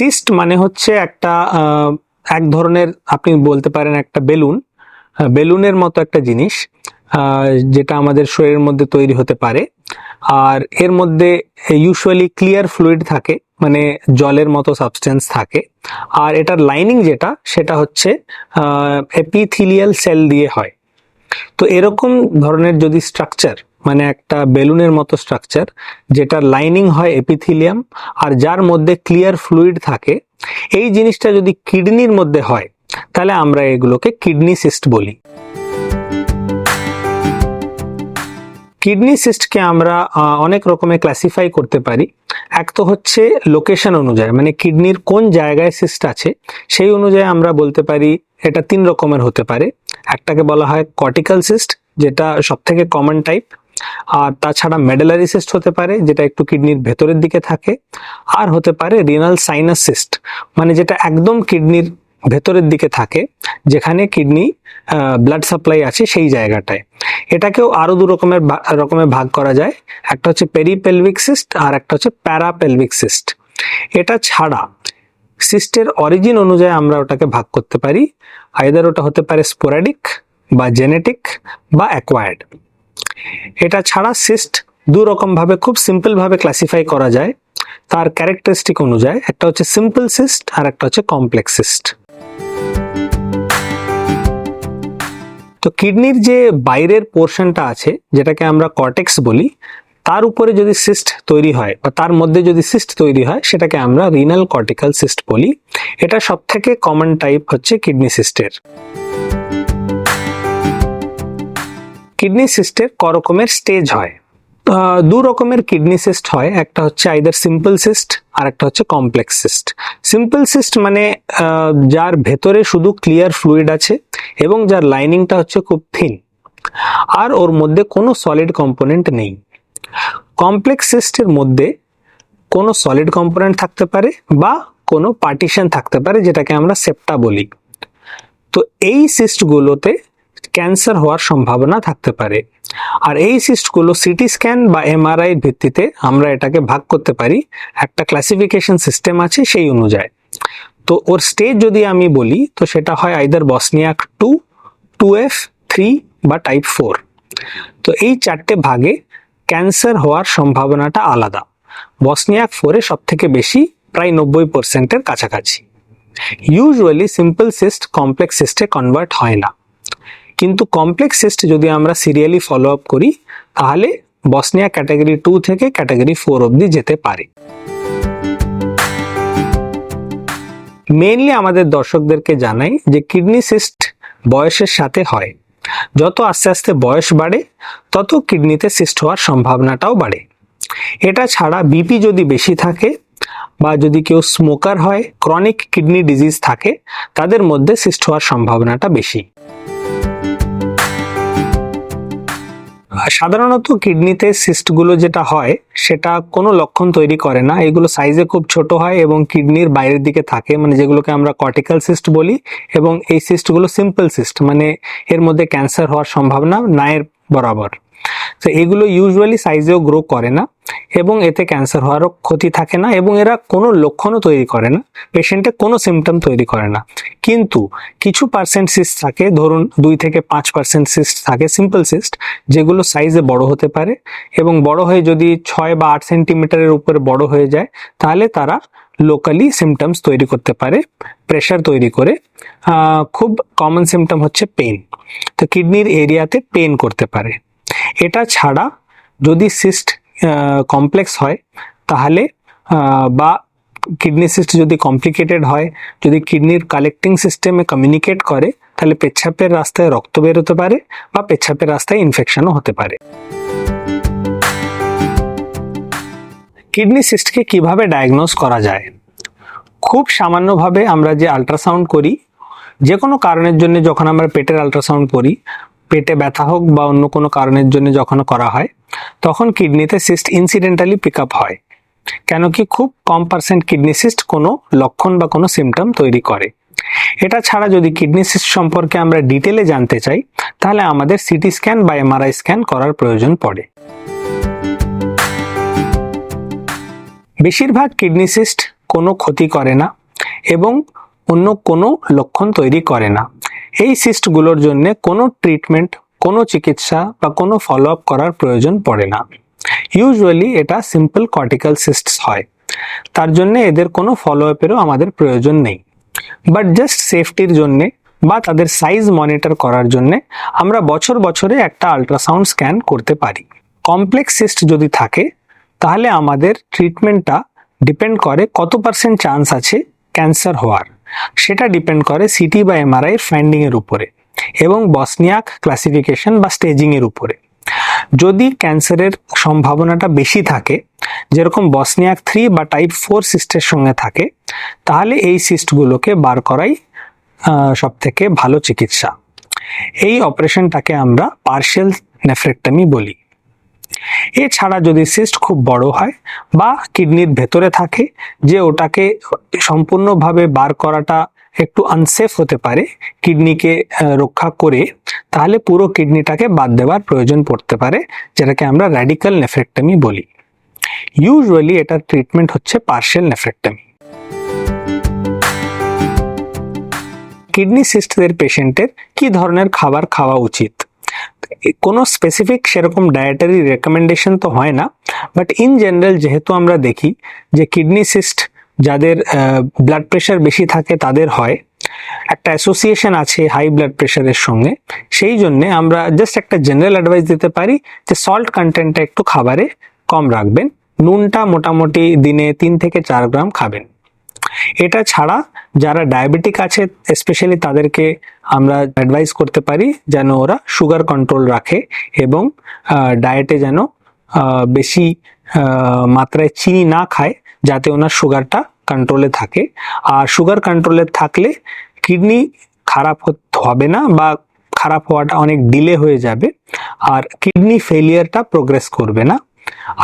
Cyst মানে হচ্ছে একটা এক ধরনের আপনি বলতে পারেন একটা বেলুন বেলুনের মতো একটা জিনিস যেটা আমাদের শরীরের মধ্যে তৈরি হতে পারে। আর এর মধ্যে ইউজুয়ালি ক্লিয়ার ফ্লুইড থাকে মানে জলের মতো সাবস্টেন্স থাকে। আর এটার লাইনিং যেটা, সেটা হচ্ছে এপিথিলিয়াল সেল দিয়ে হয়। তো এরকম ধরনের যদি স্ট্রাকচার মানে একটা বেলুনের মতো স্ট্রাকচার যেটা লাইনিং হয় এপিথিলিয়াম আর যার মধ্যে ক্লিয়ার ফ্লুইড থাকে। এই জিনিসটা যদি কিডনির মধ্যে হয়, তাহলে আমরা এগুলোকে কিডনি সিস্ট বলি। কিডনি সিস্টকে আমরা অনেক রকমের ক্লাসিফাই করতে পারি। এক তো হচ্ছে লোকেশন অনুযায়ী মানে কিডনির কোন জায়গায় সিস্ট আছে, সেই অনুযায়ী আমরা বলতে পারি এটা তিন রকমের হতে পারে। একটাকে বলা হয় কর্টিক্যাল সিস্ট যেটা সব থেকে কমন টাইপ আর তাছাড়া মেডেলারি সিস্ট হতে পারে, যেটা একটু কিডনির ভেতরের দিকে থাকে। আর হতে পারে রিনাল সাইনাস সিস্ট মানে যেটা একদম কিডনির ভেতরের দিকে থাকে, যেখানে কিডনি ব্লাড সাপ্লাই আছে সেই জায়গাটায়। এটাকেও আরও দু রকমের রকমের ভাগ করা যায়। একটা হচ্ছে পেরিপেলভিক সিস্ট আর একটা হচ্ছে প্যারাপেলভিক সিস্ট এটা ছাড়া সিস্টের অরিজিন অনুযায়ী আমরা ওটাকে ভাগ করতে পারি। আইদার ওটা হতে পারে স্পোরাডিক বা জেনেটিক বা অ্যাকোয়ার্ড এটা ছাড়া সিস্ট দু রকম ভাবে খুব সিম্পল ভাবে ক্লাসিফাই করা যায়। তার ক্যারেক্টারিস্টিক অনুযায়ী একটা হচ্ছে সিম্পল সিস্ট আর একটা হচ্ছে কমপ্লেক্স সিস্ট তো কিডনির যে বাইরের পোর্শনটা আছে, যেটাকে আমরা কর্টেক্স বলি, তার উপরে যদি সিস্ট তৈরি হয় বা তার মধ্যে যদি সিস্ট তৈরি হয়, সেটাকে আমরা রিনাল কর্টিক্যাল সিস্ট বলি। এটা সব থেকে কমন টাইপ হচ্ছে কিডনি সিস্টের কিডনি সিস্টের ক রকমের স্টেজ হয়। দু রকমের কিডনি সিস্ট হয়, একটা হচ্ছে আইদার সিম্পল সিস্ট, আর একটা হচ্ছে কমপ্লেক্স সিস্ট। সিম্পল সিস্ট মানে যার ভেতরে শুধু ক্লিয়ার ফ্লুইড আছে এবং যার লাইনিংটা হচ্ছে খুব থিন, আর ওর মধ্যে কোনো সলিড কম্পোনেন্ট নেই। কমপ্লেক্স সিস্টের মধ্যে কোনো সলিড কম্পোনেন্ট থাকতে পারে বা কোনো পার্টিশন থাকতে পারে, যেটাকে আমরা সেপ্টা বলি। তো এই সিস্টগুলোতে ক্যান্সার হওয়ার সম্ভাবনা থাকতে পারে। আর এই সিস্টগুলো সিটি স্ক্যান বা এমআরআই ভিত্তিতে আমরা এটাকে ভাগ করতে পারি। একটা ক্লাসিফিকেশন সিস্টেম আছে সেই অনুযায়ী। তো ওর স্টেজ যদি আমি বলি, তো সেটা হয় either Bosniak two two F, three বা টাইপ ফোর। তো এই চারটে ভাগে ক্যান্সার হওয়ার সম্ভাবনাটা আলাদা। বসনিয়াক ফোরে সব থেকে বেশি, প্রায় নব্বই পার্সেন্টের কাছাকাছি। ইউজুয়ালি সিম্পল সিস্ট, কমপ্লেক্স সিস্টে কনভার্ট হয় না। কিন্তু কমপ্লেক্স সিস্ট যদি আমরা সিরিয়ালি ফলো আপ করি, তাহলে বসনিয়া ক্যাটাগরি টু থেকে ক্যাটাগরি ফোর অবধি যেতে পারে। মেইনলি আমাদের দর্শকদেরকে জানাই যে কিডনি সিস্ট বয়সের সাথে হয়। যত আস্তে আস্তে বয়স বাড়ে, তত কিডনিতে সিস্ট হওয়ার সম্ভাবনাটাও বাড়ে। এটা ছাড়া বিপি যদি বেশি থাকে বা যদি কেউ স্মোকার হয় ক্রনিক কিডনি ডিজিজ থাকে, তাদের মধ্যে সিস্ট হওয়ার সম্ভাবনাটা বেশি। সাধারণত কিডনিতে সিস্টগুলো যেটা হয়, সেটা কোনো লক্ষণ তৈরি করে না। এগুলো সাইজে খুব ছোট হয় এবং কিডনির বাইরের দিকে থাকে মানে যেগুলোকে আমরা কর্টিক্যাল সিস্ট বলি এবং এই সিস্টগুলো সিম্পল সিস্ট মানে এর মধ্যে ক্যান্সার হওয়ার সম্ভাবনা নায়ের বরাবর। তো এগুলো ইউজুয়ালি সাইজেও গ্রো করে না এবং এতে ক্যান্সার হওয়ারও ক্ষতি থাকে না এবং এরা কোনো লক্ষণও তৈরি করে না পেশেন্টে কোনো সিমটম তৈরি করে না। কিন্তু কিছু পার্সেন্ট সিস্ট থাকে, ধরুন দুই থেকে পাঁচ পার্সেন্ট সিস্ট থাকে সিম্পল সিস্ট যেগুলো সাইজে বড় হতে পারে এবং বড় হয়ে যদি ছয় বা আট সেন্টিমিটারের উপরে বড় হয়ে যায়, তাহলে তারা লোকালি সিমটমস তৈরি করতে পারে প্রেশার তৈরি করে। খুব কমন সিমটম হচ্ছে পেন তো কিডনির এরিয়াতে পেন করতে পারে। এটা ছাড়া যদি সিস্ট কমপ্লেক্স হয়, তাহলে বা কিডনি সিস্ট যদি কমপ্লিকেটেড হয়, যদি কিডনির কালেক্টিং সিস্টেমে কমিউনিকেট করে, তাহলে পেচ্ছাপের রাস্তায় রক্ত বেরোতে পারে বা পেচ্ছাপের রাস্তায় ইনফেকশনও হতে পারে। কিডনি সিস্টকে কীভাবে ডায়াগনোজ করা যায়? খুব সামান্যভাবে আমরা যে আল্ট্রাসাউন্ড করি যে কোনো কারণের জন্য যখন আমরা পেটের আল্ট্রাসাউন্ড করি পেটে ব্যথা হোক বা অন্য কোনো কারণের জন্য যখন করা হয়, তখন কিডনিতে সিস্ট ইনসিডেন্টালি পিক আপ হয়। কেন কি খুব কম পার্সেন্ট কিডনি সিস্ট কোনো লক্ষণ বা কোনো সিমটম তৈরি করে। এটা ছাড়া যদি কিডনি সিস্ট সম্পর্কে আমরা ডিটেলে জানতে চাই, তাহলে আমাদের সিটি স্ক্যান বা এমআরআই স্ক্যান করার প্রয়োজন পড়ে। বেশিরভাগ কিডনি সিস্ট কোনো ক্ষতি করে না এবং অন্য কোনো লক্ষণ তৈরি করে না। এই সিস্টগুলোর জন্য কোনো ট্রিটমেন্ট কোনো চিকিৎসা বা কোনো ফলো আপ করার প্রয়োজন পড়ে না। ইউজুয়ালি এটা সিম্পল কর্টিক্যাল সিস্টস হয়। তার জন্য এদের কোনো ফলো আপেরও আমাদের প্রয়োজন নেই। বাট জাস্ট সেফটির জন্যে বা তাদের সাইজ মনিটর করার জন্যে আমরা বছর বছরে একটা আল্ট্রাসাউন্ড স্ক্যান করতে পারি। কমপ্লেক্স সিস্ট যদি থাকে, তাহলে আমাদের ট্রিটমেন্টটা ডিপেন্ড করে কত পার্সেন্ট চান্স আছে ক্যান্সার হওয়ার। সেটা ডিপেন্ড করে সিটি বা এমআরআই ফাইন্ডিং এর উপরে এবং বসনিয়াক ক্লাসিফিকেশন বা স্টেজিং এর উপরে। যদি ক্যান্সারের সম্ভাবনাটা বেশি থাকে, যেরকম বসনিয়াক থ্রি বা টাইপ ফোর সিস্টের সঙ্গে থাকে, তাহলে এই সিস্টগুলোকে বার করাই সব থেকে ভালো চিকিৎসা। এই অপারেশনটাকে আমরা পার্শিয়াল নেফ্রেক্টমি বলি। এছাড়া যদি সিস্ট খুব বড় হয় বা কিডনির ভেতরে থাকে, যে ওটাকে সম্পূর্ণভাবে বার করাটা একটু আনসেফ হতে পারে কিডনিকে রক্ষা করে, তাহলে পুরো কিডনিটাকে বাদ দেওয়ার প্রয়োজন পড়তে পারে, যেটাকে আমরা র্যাডিক্যাল নেফ্রেক্টমি বলি। ইউজুয়ালি এটার ট্রিটমেন্ট হচ্ছে পার্শিয়াল নেফ্রেক্টমি কিডনি সিস্টদের পেশেন্টের কি ধরনের খাবার খাওয়া উচিত? কোনো স্পেসিফিক সেরকম ডায়েটারি রেকমেন্ডেশন তো হয় না বাট ইন জেনারেল যেহেতু আমরা দেখি যে কিডনি সিস্ট যাদের ব্লাড প্রেশার বেশি থাকে তাদের হয়, একটা অ্যাসোসিয়েশন আছে হাই ব্লাড প্রেশারের সঙ্গে, সেই জন্যে আমরা জাস্ট একটা জেনারেল অ্যাডভাইস দিতে পারি যে সল্ট কন্টেন্টটা একটু খাবারে কম রাখবেন, নুনটা মোটামুটি দিনে তিন থেকে চার গ্রাম খাবেন। এটা ছাড়া যারা ডায়াবেটিক আছে স্পেশালি তাদেরকে আমরা অ্যাডভাইস করতে পারি যেন ওরা সুগার কন্ট্রোল রাখে এবং ডায়েটে যেন বেশি মাত্রায় চিনি না খায় যাতে ওনার সুগারটা কন্ট্রোলে থাকে। আর সুগার কন্ট্রোলে থাকলে কিডনি খারাপ হবে না বা খারাপ হওয়াটা অনেক ডিলে হয়ে যাবে। আর কিডনি ফেলিয়ারটা প্রোগ্রেস করবে না।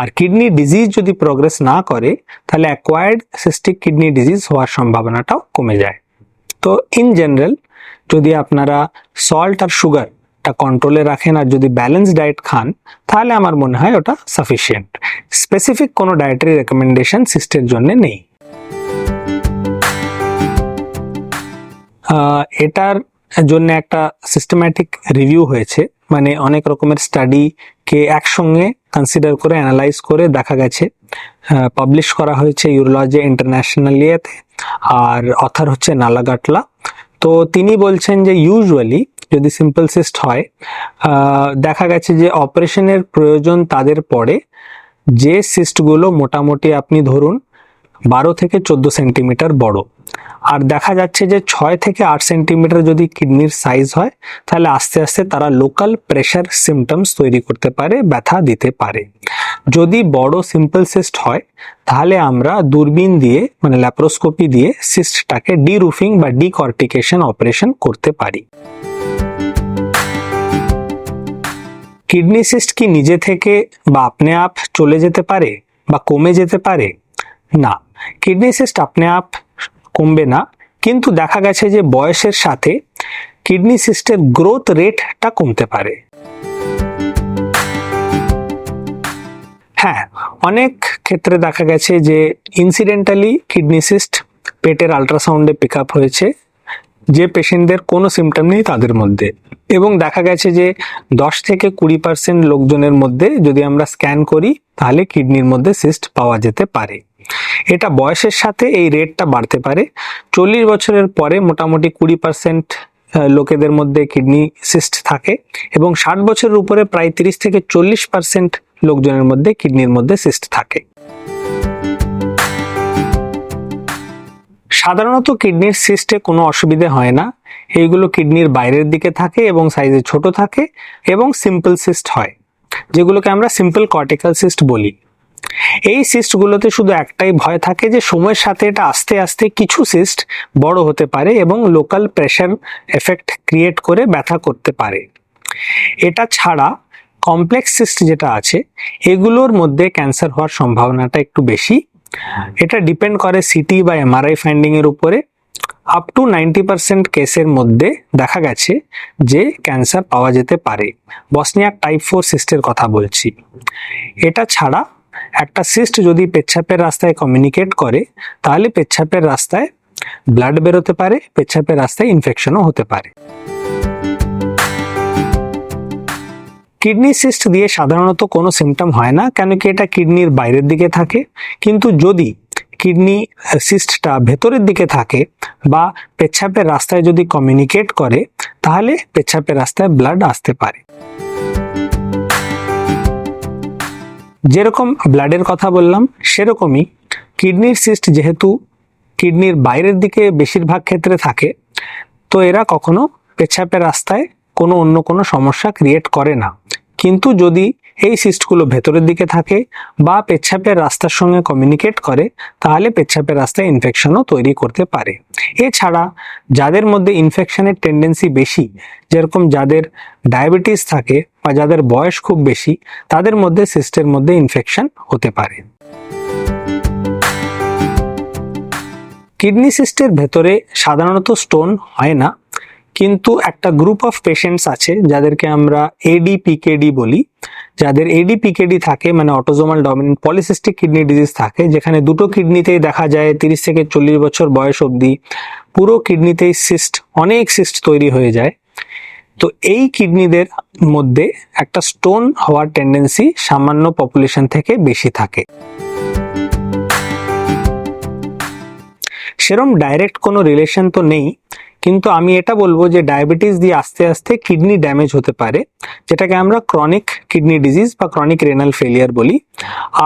আর কিডনি ডিজিজ যদি প্রোগ্রেস না করে, তাহলে অ্যাকোয়ার্ড সিস্টিক কিডনি ডিজিজ হওয়ার সম্ভাবনাটাও কমে যায়। তো ইন জেনারেল যদি আপনারা সল্ট আর সুগারটা কন্ট্রোলে রাখেন আর যদি ব্যালেন্স ডায়েট খান, তাহলে আমার মনে হয় ওটা সাফিসিয়েন্ট স্পেসিফিক কোনো ডায়েটারি রেকমেন্ডেশন সিস্টের জন্য নেই। এটার জন্য একটা সিস্টেম্যাটিক রিভিউ হয়েছে। মানে অনেক রকমের স্টাডিকে একসঙ্গে কনসিডার করে অ্যানালাইজ করে দেখা গেছে পাবলিশ করা হয়েছে ইউরোলজি ইন্টারন্যাশনাল ইয়েতে আর অথার হচ্ছে নালাগাটলা তো তিনি বলছেন যে ইউজুয়ালি যদি সিম্পল সিস্ট হয় দেখা গেছে যে অপারেশনের প্রয়োজন তাদের পড়ে যে সিস্টগুলো মোটামুটি আপনি ধরুন বারো থেকে চোদ্দ সেন্টিমিটার বড়। আর দেখা যাচ্ছে যে ছয় থেকে আট সেন্টিমিটার যদি কিডনির সাইজ হয়, তাহলে আস্তে আস্তে তারা লোকাল প্রেশার সিমটমস তৈরি করতে পারে, ব্যথা দিতে পারে। যদি বড় সিম্পল সিস্ট হয়, তাহলে আমরা দূরবীন দিয়ে মানে ল্যাপ্রোস্কোপি দিয়ে সিস্টটাকে ডিরুফিং বা ডিকর্টিকেশন অপারেশন করতে পারি। কিডনি সিস্ট কি নিজে থেকে বা আপনি আপ চলে যেতে পারে বা কমে যেতে পারে? না, কিডনি সিস্ট আপনি আপ কমবে না, কিন্তু দেখা গেছে যে বয়সের সাথে কিডনি সিস্টের গ্রোথ রেটটা কমতে পারে। হ্যাঁ অনেক ক্ষেত্রে দেখা গেছে যে ইনসিডেন্টালি কিডনি সিস্ট পেটের আলট্রাসাউন্ডে পিক আপ হয়েছে, যে পেশেন্টদের কোনো সিমটম নেই তাদের মধ্যে। এবং দেখা গেছে যে দশ থেকে কুড়ি পার্সেন্ট লোকজনের মধ্যে যদি আমরা স্ক্যান করি, তাহলে কিডনির মধ্যে সিস্ট পাওয়া যেতে পারে। এটা বয়সের সাথে এই রেটটা বাড়তে পারে। চল্লিশ বছরের পরে মোটামুটি কুড়ি পার্সেন্ট লোকেদের মধ্যে কিডনি সিস্ট থাকে এবং ষাট বছরের উপরে প্রায় তিরিশ থেকে চল্লিশ পার্সেন্ট লোকজনের মধ্যে কিডনির মধ্যে সিস্ট থাকে। সাধারণত কিডনির সিস্টে কোনো অসুবিধে হয় না। এইগুলো কিডনির বাইরের দিকে থাকে এবং সাইজে ছোট থাকে এবং সিম্পল সিস্ট হয়, যেগুলোকে আমরা সিম্পল কর্টিক্যাল সিস্ট বলি। এই সিস্টগুলোতে শুধু একটাই ভয় থাকে যে সময়ের সাথে এটা আস্তে আস্তে কিছু সিস্ট বড় হতে পারে এবং লোকাল প্রেশার এফেক্ট ক্রিয়েট করে ব্যথা করতে পারে। এটা ছাড়া কমপ্লেক্স সিস্ট যেটা আছে, এগুলোর মধ্যে ক্যান্সার হওয়ার সম্ভাবনাটা একটু বেশি। এটা ডিপেন্ড করে সিটি বা এমআরআই ফাইন্ডিং এর উপরে। আপ টু নাইনটি পার্সেন্ট কেসের মধ্যে দেখা গেছে যে ক্যান্সার পাওয়া যেতে পারে। বসনিয়াক টাইপ ফোর সিস্টের কথা বলছি। এটা ছাড়া একটা সিস্ট যদি পেচ্ছাপের রাস্তায় কমিউনিকেট করে, তাহলে পেচ্ছাপের রাস্তায় ব্লাড বেরোতে পারে, পেচ্ছাপের রাস্তায় ইনফেকশনও হতে পারে। কিডনি সিস্ট দিয়ে সাধারণত কোনো সিমটম হয় না, কেন কি এটা কিডনির বাইরের দিকে থাকে। কিন্তু যদি কিডনি সিস্টটা ভেতরের দিকে থাকে বা পেচ্ছাপের রাস্তায় যদি কমিউনিকেট করে, তাহলে পেচ্ছাপের রাস্তায় ব্লাড আসতে পারে। যেরকম ব্লাডের কথা বললাম, সেরকমই কিডনির সিস্ট যেহেতু কিডনির বাইরের দিকে বেশিরভাগ ক্ষেত্রে থাকে, তো এরা কখনো পেচ্ছাপের রাস্তায় কোনো অন্য কোনো সমস্যা ক্রিয়েট করে না। কিন্তু যদি এই সিস্টগুলো ভেতরের দিকে থাকে বা পেচ্ছাপের রাস্তার সঙ্গে কমিউনিকেট করে, তাহলে পেচ্ছাপের রাস্তায় ইনফেকশনও তৈরি করতে পারে। এছাড়া যাদের মধ্যে ইনফেকশনের টেন্ডেন্সি বেশি, যেরকম যাদের ডায়াবেটিস থাকে বা যাদের বয়স খুব বেশি, তাদের মধ্যে সিস্টের মধ্যে ইনফেকশন হতে পারে। কিডনি সিস্টের ভেতরে সাধারণত স্টোন হয় না, কিন্তু একটা গ্রুপ অফ পেশেন্টস আছে যাদেরকে আমরা এডিপিকেডি বলি। যাদের এডিপিকেডি থাকে মানে autosomal dominant polycystic kidney disease থাকে, যেখানে দুটো কিডনিতেই দেখা যায়, তিরিশ থেকে চল্লিশ বছর বয়স অবধি, পুরো কিডনিতেই সিস্ট অনেক সিস্ট তৈরি হয়ে যায়। তো এই কিডনিদের মধ্যে একটা স্টোন হওয়ার টেন্ডেন্সি সামান্য পপুলেশন থেকে বেশি থাকে। সেরম ডাইরেক্ট কোনো রিলেশন তো নেই, কিন্তু আমি এটা বলব যে ডায়াবেটিস দিয়ে আস্তে আস্তে কিডনি ড্যামেজ হতে পারে, যেটাকে আমরা ক্রনিক কিডনি ডিজিজ বা ক্রনিক রেনাল ফেলিয়ার বলি।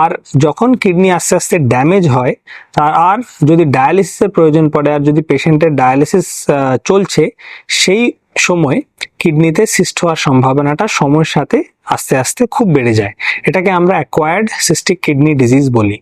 আর যখন কিডনি আস্তে আস্তে ড্যামেজ হয়, তার আর যদি ডায়ালিসিসের প্রয়োজন পড়ে, আর যদি পেশেন্টের ডায়ালিসিস চলছে, সেই সময় কিডনিতে সিস্ট হওয়ার সম্ভাবনাটা সময়ের সাথে আস্তে আস্তে খুব বেড়ে যায়। এটাকে আমরা অ্যাকোয়ার্ড সিস্টিক কিডনি ডিজিজ বলি।